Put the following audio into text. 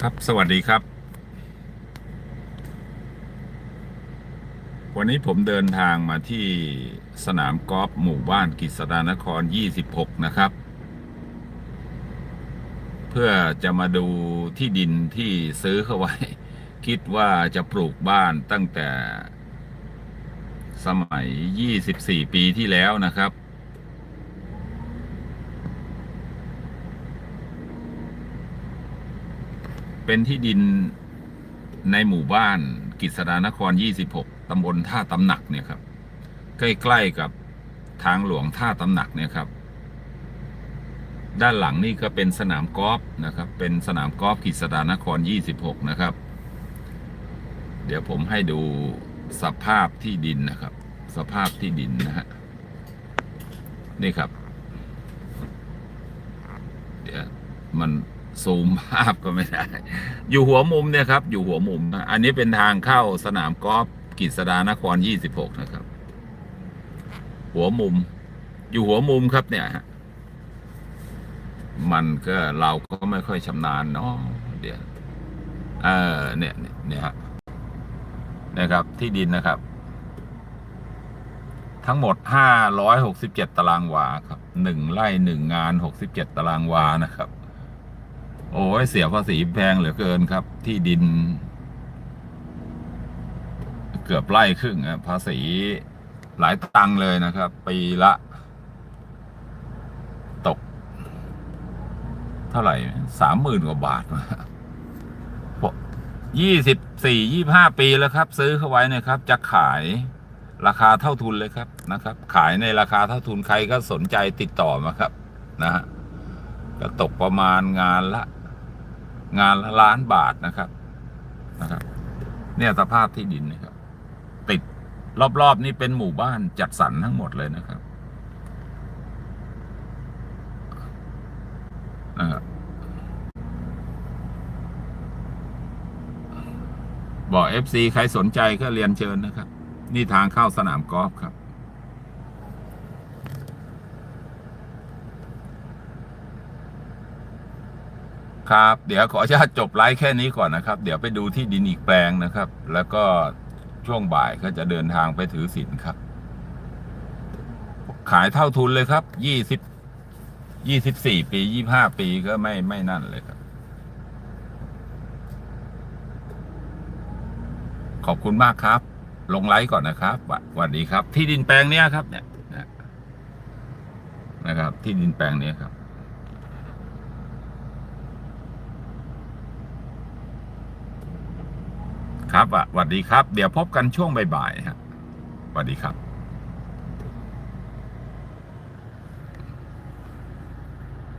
ครับ สวัสดีครับ วันนี้ผมเดินทางมาที่สนามกอล์ฟหมู่บ้านกฤษดานคร 26 นะครับ เพื่อจะมาดูที่ดินที่ซื้อเข้าไว้ คิดว่าจะปลูกบ้านตั้งแต่ สมัย 24 ปีที่แล้วนะครับ เป็นที่ดินในหมู่บ้านกฤษดานคร 26 ตำบลท่าตำหนักเนี่ยครับ ใกล้ๆกับทางหลวงท่าตำหนักเนี่ยครับ ด้านหลังนี่ก็เป็นสนามกอล์ฟนะครับ เป็นสนามกอล์ฟกฤษดานคร 26 นะครับ เดี๋ยวผมให้ดูสภาพที่ดินนะครับ สภาพที่ดินนะฮะ นี่ครับ เดี๋ยวมัน ซูมภาพก็ไม่ได้ อยู่หัวมุมเนี่ยครับ อยู่หัวมุม อันนี้เป็นทางเข้าสนามกอล์ฟกฤษดานคร 26 นะครับ หัวมุม อยู่หัวมุมครับเนี่ยฮะมันก็เราก็ไม่ค่อยชำนาญเนาะเดี๋ยวเออเนี่ยเนี่ยเนี่ยฮะนะครับ ที่ดินนะครับ ทั้งหมด 567 ตารางวาครับหนึ่งไร่หนึ่งงาน 67 ตารางวานะครับ โอ้ยเสียภาษีแพงเหลือเกินครับ ที่ดิน เกือบไร่ครึ่งอะภาษีหลายตังเลยนะครับ ปีละ ตก เท่าไหร่สามหมื่นกว่าบาทยี่สิบสี่ยี่ห้าปีแล้วครับ ซื้อเข้าไว้นะครับ จะขายราคาเท่าทุนเลยครับนะครับ ขายในราคาเท่าทุนใครก็สนใจติดต่อมาครับ นะฮะก็ตกประมาณงานละ งานละล้านบาทนะครับนะครับ เนี่ยสภาพที่ดินนะครับ ติดรอบๆนี่เป็นหมู่บ้านจัดสรรทั้งหมดเลยนะครับนะครับบอกเอฟซีใครสนใจก็เรียนเชิญนะครับ นี่ทางเข้าสนามกอล์ฟครับ ครับ เดี๋ยวขออนุญาตจบไลฟ์แค่นี้ก่อนนะครับ เดี๋ยวไปดูที่ดินอีกแปลงนะครับ แล้วก็ช่วงบ่ายก็จะเดินทางไปถือสินครับ ขายเท่าทุนเลยครับ ยี่สิบ ยี่สิบสี่ปียี่ห้าปีก็ไม่ไม่นั่นเลยครับ ขอบคุณมากครับ ลงไลฟ์ก่อนนะครับสวัสดีครับ ที่ดินแปลงเนี้ยครับ เนี่ยนะนะครับ ที่ดินแปลงเนี้ยครับ ครับสวัสดีครับ เดี๋ยวพบกันช่วงบ่ายๆฮะสวัสดีครับ